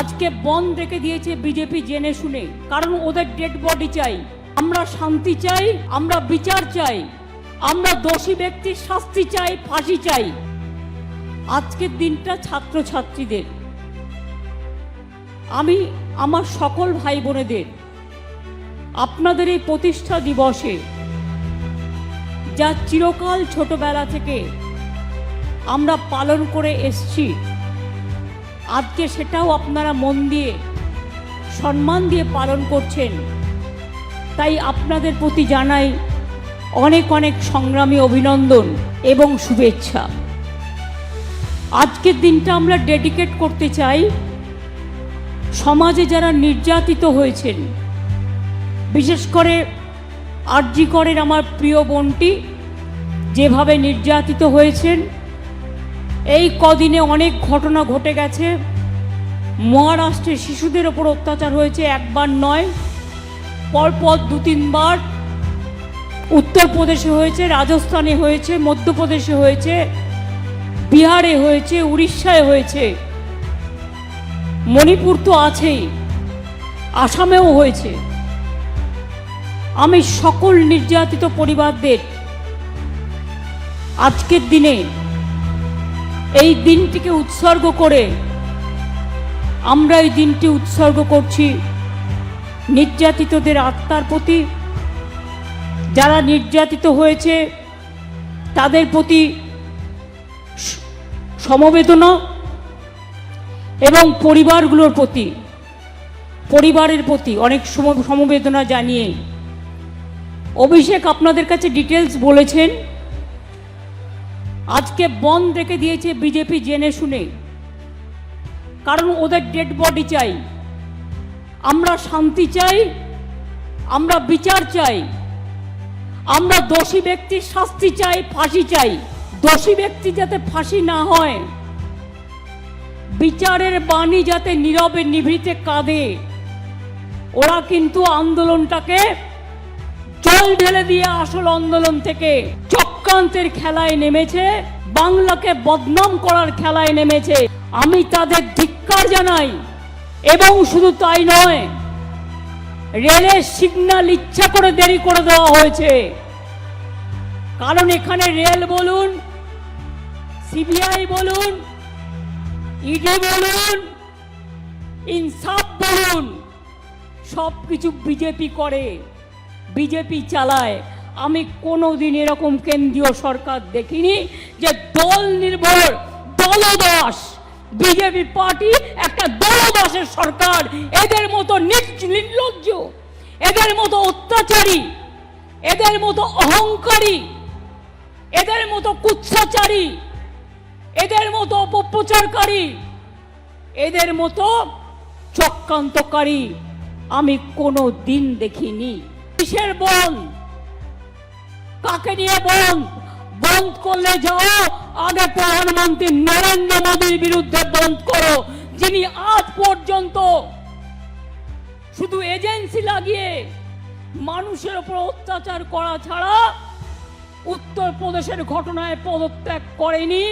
আজকে বন্ধ রেখে দিয়েছে বিজেপি জেনে শুনে, কারণ ওদের ডেড বডি চাই। আমরা শান্তি চাই, আমরা বিচার চাই, আমরা দোষী ব্যক্তির শাস্তি চাই, ফাঁসি চাই। আজকের দিনটা ছাত্রছাত্রীদের। আমি, আমার সকল ভাই বোনেদের আপনাদের এই প্রতিষ্ঠা দিবসে, যা চিরকাল ছোটবেলা থেকে আমরা পালন করে এসছি আজকে সেটাও আপনারা মন দিয়ে, সম্মান দিয়ে পালন করছেন। তাই আপনাদের প্রতি জানাই অনেক অনেক সংগ্রামী অভিনন্দন এবং শুভেচ্ছা। আজকের দিনটা আমরা ডেডিকেট করতে চাই, সমাজে যারা নির্যাতিত হয়েছেন, বিশেষ করে আরজি করের আমার প্রিয় বোনটি, যেভাবে নির্যাতিত হয়েছেন এই কদিনে অনেক ঘটনা ঘটে গেছে। মহারাষ্ট্রে শিশুদের ওপর অত্যাচার হয়েছে একবার নয়, পরপর দু তিনবার। উত্তরপ্রদেশে হয়েছে, রাজস্থানে হয়েছে, মধ্যপ্রদেশে হয়েছে, বিহারে হয়েছে, উড়িষ্যায় হয়েছে। মণিপুর তো আছেই, আসামেও হয়েছে। আমি সকল নির্যাতিত পরিবারদের আজকের দিনে এই দিনটিকে উৎসর্গ করে আমরা এই দিনটি উৎসর্গ করছি নির্যাতিতদের আত্মার প্রতি। যারা নির্যাতিত হয়েছে, তাদের প্রতি সমবেদনা এবং পরিবারগুলোর প্রতি, পরিবারের প্রতি অনেক সম- সমবেদনা জানিয়ে। অভিষেক আপনাদের কাছে ডিটেলস বলেছেন। আজকে বন্ধ রেখে দিয়েছে বিজেপি জেনে শুনে। কারণ ওদের ডেড বডি চাই। আমরা শান্তি চাই, আমরা বিচার চাই, আমরা দোষী ব্যক্তির শাস্তি চাই, ফাঁসি চাই। দোষী ব্যক্তি যাতে ফাঁসি না হয়, বিচারের বাণী যাতে নীরবে নিভৃতে কাঁদে, ওরা কিন্তু আন্দোলনটাকে জল ঢেলে দিয়ে আসল আন্দোলন থেকে চক্রান্তের খেলায় নেমেছে, বাংলাকে বদনাম করার খেলায় নেমেছে। আমি তাদের ধিক্কার জানাই, এবং শুধু তাই নয়, রেলের সিগন্যাল ইচ্ছা করে দেরি করে দেওয়া হয়েছে। কারণ এখানে রেল বলুন, সিবিআই বলুন, ইডি বলুন, ইনসাফ বলুন সব কিছু বিজেপি করে, বিজেপি চালায়। আমি কোনো দিন এরকম কেন্দ্রীয় সরকার দেখিনি যে দল নির্ভর দলদাস বিজেপি পার্টি একটা দলদাসের সরকার। এদের মতো নির্লজ্জ, এদের মতো অত্যাচারী, এদের মতো অহংকারী, এদের মতো কুৎসাচারী এদের মতো অপপ্রচারকারী, এদের মতো চক্রান্তকারী আমি কোনো দিন দেখিনি। কিসের বন্ধ কাকে নিয়ে বন্ধ বন্ধ করলে যাও। আগে প্রধানমন্ত্রী নরেন্দ্র মোদীর বিরুদ্ধে বন্ধ করো, যিনি আজ পর্যন্ত শুধু এজেন্সি লাগিয়ে মানুষের উপর অত্যাচার করা ছাড়া উত্তরপ্রদেশের ঘটনায় পদত্যাগ করেনি,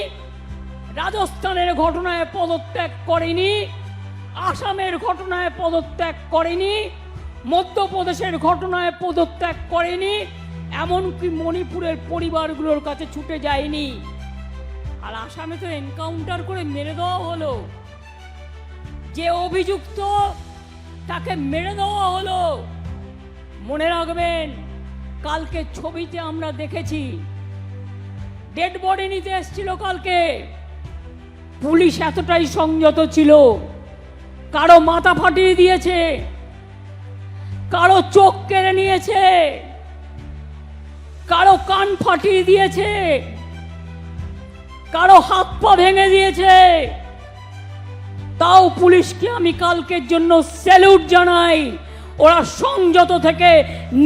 রাজস্থানের ঘটনায় পদত্যাগ করেনি, আসামের ঘটনায় পদত্যাগ করেনি, মধ্যপ্রদেশের ঘটনায় পদত্যাগ করেনি এমনকি মণিপুরের পরিবারগুলোর কাছে ছুটে যায়নি। আর আসামে তো এনকাউন্টার করে মেরে দেওয়া হলো। যে অভিযুক্ত তাকে মেরে দেওয়া হলো। মনে রাখবেন, কালকে ছবিতে আমরা দেখেছি। ডেড বডি নিতে এসেছিল কালকে। পুলিশ এতটাই সংযত ছিল। কারও মাথা ফাটিয়ে দিয়েছে। কারও চোখ কেড়ে নিয়েছে। কারও কান ফাটিয়ে দিয়েছে। কারও হাত পা ভেঙে দিয়েছে। তাও পুলিশকে আমি কালকের জন্য স্যালুট জানাই। ওরা সংযত থেকে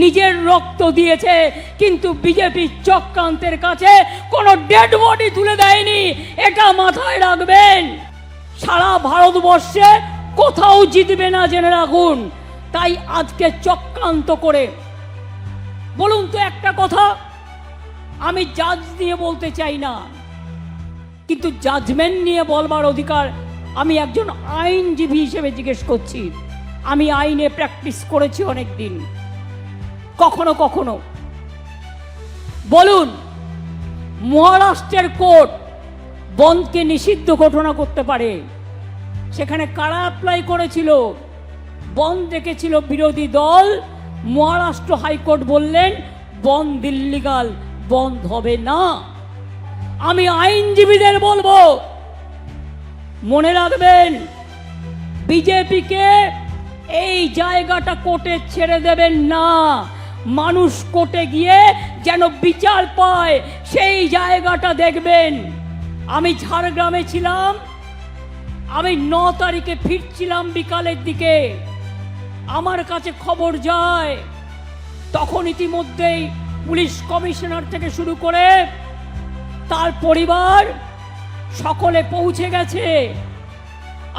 নিজের রক্ত দিয়েছে, কিন্তু বিজেপি চক্রান্তের কাছে কোনো ডেড বডি তুলে দেয়নি। এটা মাথায় রাখবেন। সারা ভারতবর্ষে কোথাও জিতবে না জেনে রাখুন। তাই আজকে চক্রান্ত করে বলুন তো একটা কথা। আমি জাজ নিয়ে বলতে চাই না। কিন্তু জাজমেন্ট নিয়ে বলবার অধিকার আমি একজন আইনজীবী হিসেবে জিজ্ঞেস করছি। আমি আইনে প্র্যাকটিস করেছি অনেক দিন কখনো কখনো। বলুন, মহারাষ্ট্রের কোর্ট বন্ধকে নিষিদ্ধ ঘোষণা করতে পারে। সেখানে কারা অ্যাপ্লাই করেছিল? বন্ধ দেখেছিল বিরোধী দল মহারাষ্ট্র হাইকোর্ট বললেন বন্ধ দিল্লিগাল বন্ধ হবে না। আমি আইনজীবীদের বলব, মনে রাখবেন, বিজেপিকে এই জায়গাটা কোর্টে ছেড়ে দেবেন না। মানুষ কোর্টে গিয়ে যেন বিচার পায়, সেই জায়গাটা দেখবেন। আমি ঝাড়গ্রামে ছিলাম, আমি ন তারিখে ফিরছিলাম বিকালের দিকে। আমার কাছে খবর যায়। তখন ইতিমধ্যেই পুলিশ কমিশনার থেকে শুরু করে তার পরিবার সকলে পৌঁছে গেছে।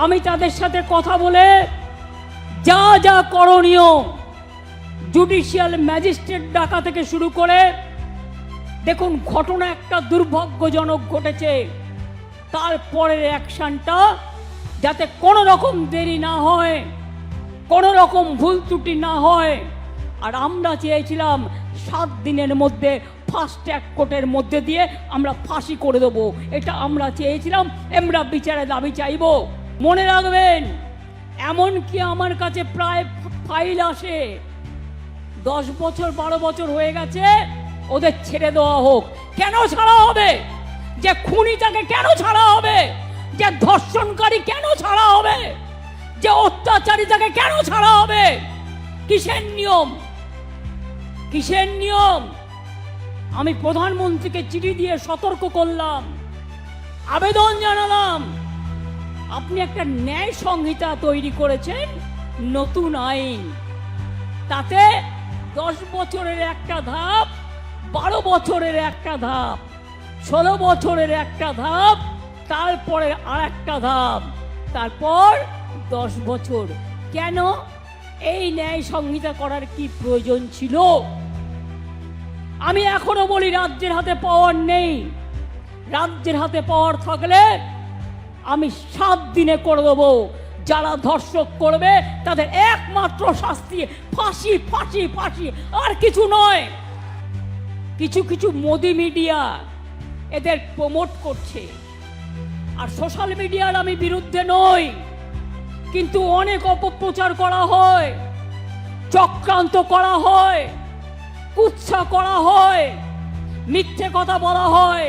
আমি তাদের সাথে কথা বলে যা যা করণীয় জুডিশিয়াল ম্যাজিস্ট্রেট ডাকা থেকে শুরু করে, দেখুন ঘটনা একটা দুর্ভাগ্যজনক ঘটেছে। তারপরের অ্যাকশনটা যাতে কোনো রকম দেরি না হয়। কোনো রকম ভুল ত্রুটি না হয়। আর আমরা চেয়েছিলাম সাত দিনের মধ্যে ফার্স্ট ট্র্যাক কোর্টের মধ্যে দিয়ে আমরা ফাঁসি করে দেবো। এটা আমরা চেয়েছিলাম, আমরা বিচারে দাবি চাইব। মনে রাখবেন এমন কি আমার কাছে প্রায় ফাইল আসে। দশ বছর, বারো বছর হয়ে গেছে, ওদের ছেড়ে দেওয়া হোক। কেন ছাড়া হবে? যে খুনি তাকে কেন ছাড়া হবে? যে ধর্ষণকারী কেন ছাড়া হবে? যে অত্যাচারী তাকে কেন ছাড়া হবে? কিসের নিয়ম? কিসের নিয়ম? আমি প্রধানমন্ত্রীকে চিঠি দিয়ে সতর্ক করলাম, আবেদন জানালাম। আপনি একটা ন্যায় সংহিতা তৈরি করেছেন, নতুন আইন। তাতে দশ বছরের একটা ধাপ, বারো বছরের একটা ধাপ, ষোলো বছরের একটা ধাপ, তারপরে আর একটা ধাপ, তারপর দশ বছর। কেন? এই ন্যায় সংহিতা করার কি প্রয়োজন ছিল? আমি এখনও বলি রাজ্যের হাতে পাওয়ার নেই। রাজ্যের হাতে পাওয়ার থাকলে আমি সাত দিনে করে দেবো। যারা ধর্ষক করবে, তাদের একমাত্র শাস্তি ফাঁসি ফাঁসি ফাঁসি। আর কিছু নয়। কিছু কিছু মোদি মিডিয়া এদের প্রমোট করছে। আর সোশ্যাল মিডিয়ার আমি বিরুদ্ধে নই। কিন্তু অনেক অপপ্রচার করা হয়, চক্রান্ত করা হয়, কুৎসা করা হয়, মিথ্যে কথা বলা হয়।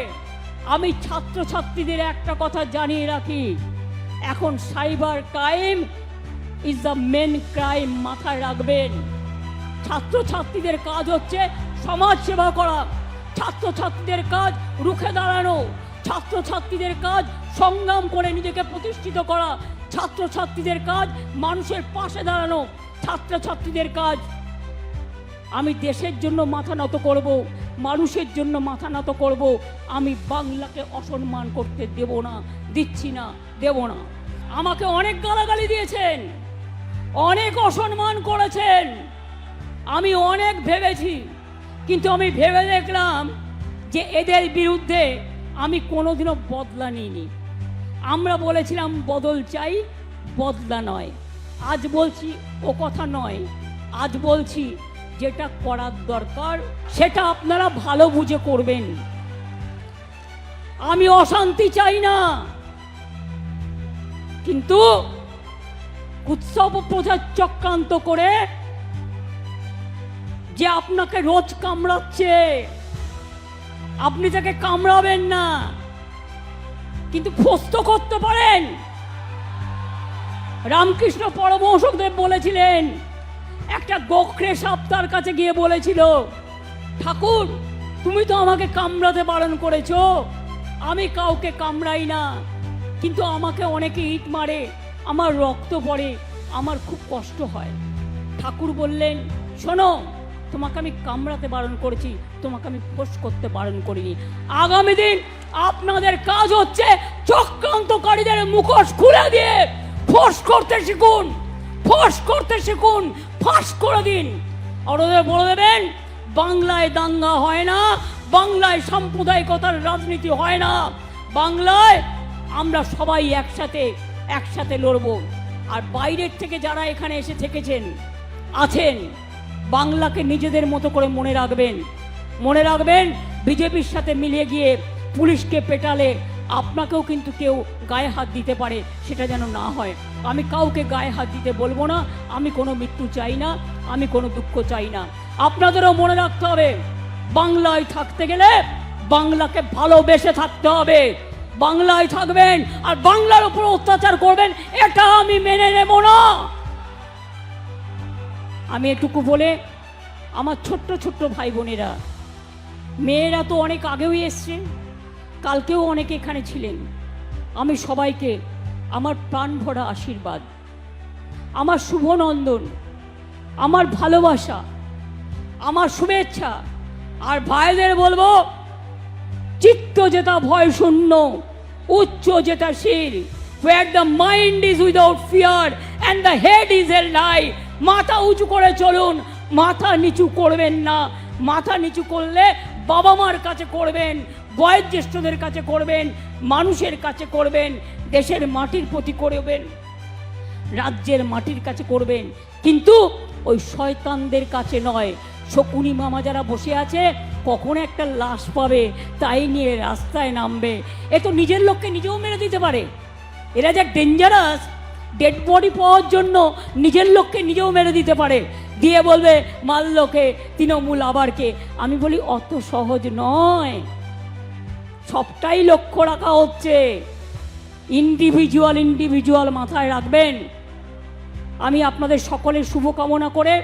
আমি ছাত্রছাত্রীদের একটা কথা জানিয়ে রাখি, এখন cyber crime is the main crime মাথায় রাখবেন। ছাত্রছাত্রীদের কাজ হচ্ছে সমাজ সেবা করা, ছাত্রছাত্রীদের কাজ রুখে দাঁড়ানো, ছাত্রছাত্রীদের কাজ সংগ্রাম করে নিজেকে প্রতিষ্ঠিত করা ছাত্রছাত্রীদের কাজ মানুষের পাশে দাঁড়ানো। ছাত্রছাত্রীদের কাজ। আমি দেশের জন্য মাথা নত করব, মানুষের জন্য মাথা নত করব। আমি বাংলাকে অসম্মান করতে দেব না, দিচ্ছি না, দেব না। আমাকে অনেক গালাগালি দিয়েছেন, অনেক অসম্মান করেছেন। আমি অনেক ভেবেছি, কিন্তু আমি ভেবে দেখলাম যে এদের বিরুদ্ধে আমি কোনোদিনও বদলা নিইনি। আমরা বলেছিলাম বদল চাই, বদলা নয়। আজ বলছি ও কথা নয়। আজ বলছি যেটা করার দরকার, সেটা আপনারা ভালো বুঝে করবেন। আমি অশান্তি চাই না। কিন্তু উৎসব প্রচার চক্রান্ত করে যে আপনাকে রোজ কামড়াচ্ছে, আপনি তাকে কামড়াবেন না। কিন্তু ফস্ত করতে পারেন। রামকৃষ্ণ পরমহংসদেব বলেছিলেন, একটা গোখরে সাপ তার কাছে গিয়ে বলেছিল, ঠাকুর, তুমি তো আমাকে কামড়াতে বারণ করেছ। আমি কাউকে কামড়াই না, কিন্তু আমাকে অনেকে ইট মারে, আমার রক্ত পড়ে, আমার খুব কষ্ট হয়। ঠাকুর বললেন, শোনো তোমাকে আমি কামড়াতে বারণ করেছি, তোমাকে আমি ফোস করতে বারণ করিনি। আগামী দিন আপনাদের কাজ হচ্ছে চক্রান্তকারীদের মুখোশ খুলে দিয়ে ফোস করতে শিখুন ফোস করতে শিখুন, ফাঁস করে দিন। আর ওদের বলে দেবেন বাংলায় দাঙ্গা হয় না, বাংলায় সাম্প্রদায়িকতার রাজনীতি হয় না, বাংলায় আমরা সবাই একসাথে একসাথে লড়বো। আর বাইরের থেকে যারা এখানে এসে থেকেছেন, আছেন বাংলাকে নিজেদের মতো করে মনে রাখবেন। মনে রাখবেন, বিজেপির সাথে মিলিয়ে গিয়ে পুলিশকে পেটালে আপনাকেও কিন্তু কেউ গায়ে হাত দিতে পারে, সেটা যেন না হয়। আমি কাউকে গায়ে হাত দিতে বলব না, আমি কোনো মৃত্যু চাই না, আমি কোনো দুঃখ চাই না। আপনাদেরও মনে রাখতে হবে, বাংলায় থাকতে গেলে বাংলাকে ভালোবেসে থাকতে হবে। বাংলায় থাকবেন আর বাংলার উপর অত্যাচার করবেন, এটা আমি মেনে নেব না। আমি এটুকু বলে আমার ছোট্ট ছোট্ট ভাই বোনেরা, মেয়েরা তো অনেক আগেও এসছে, কালকেও অনেকে এখানে ছিলেন। আমি সবাইকে আমার প্রাণ ভরা আশীর্বাদ, আমার শুভনন্দন, আমার ভালোবাসা, আমার শুভেচ্ছা। আর ভাইদের বলব, চিত্ত যেটা ভয় শূন্য, উচ্চ যেটা শির where the mind is without fear and the head is held high মাথা উঁচু করে চলুন, মাথা নিচু করবেন না। মাথা নিচু করলে বাবা মার কাছে করবেন, বয়োজ্যেষ্ঠদের কাছে করবেন, মানুষের কাছে করবেন, দেশের মাটির প্রতি করবেন, রাজ্যের মাটির কাছে করবেন। কিন্তু ওই শয়তানদের কাছে নয়। শকুনি মামা যারা বসে আছে, কখন একটা লাশ পাবে, তাই নিয়ে রাস্তায় নামবে। এ তো নিজের লোককে নিজেও মেরে দিতে পারে। এরা যা ডেঞ্জারাস ডেড বডি পাওয়ার জন্য নিজের লোককে নিজেও মেরে দিতে পারে। দিয়ে বলবে মাল্যকে তৃণমূল আবারকে আমি বলি, অত সহজ নয়। সবটাই লক্ষ্য রাখা হচ্ছে। ইন্ডিভিজুয়াল ইন্ডিভিজুয়াল মাথায় রাখবেন। আমি আপনাদের সকলের শুভকামনা করে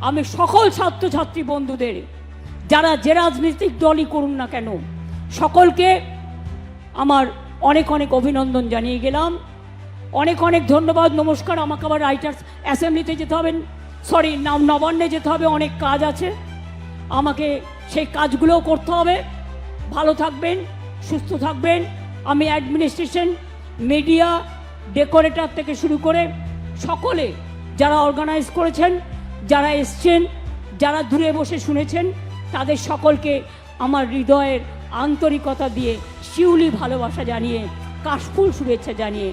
আমি সকল ছাত্রছাত্রী বন্ধুদের, যারা যে রাজনৈতিক দলই করুন না কেন, সকলকে আমার অনেক অনেক অভিনন্দন জানিয়ে গেলাম। অনেক অনেক ধন্যবাদ, নমস্কার। আমাকে আবার রাইটার্স অ্যাসেম্বলিতে যেতে হবে। সরি নাম নবান্নে যেতে হবে, অনেক কাজ আছে। আমাকে সেই কাজগুলোও করতে হবে। ভালো থাকবেন, সুস্থ থাকবেন। আমি অ্যাডমিনিস্ট্রেশন মিডিয়া ডেকোরেটর থেকে শুরু করে সকলে যারা অর্গানাইজ করেছেন, যারা এসছেন, যারা দূরে বসে শুনেছেন, তাদের সকলকে আমার হৃদয়ের আন্তরিকতা দিয়ে শিউলি ভালোবাসা জানিয়ে, কাশফুল শুভেচ্ছা জানিয়ে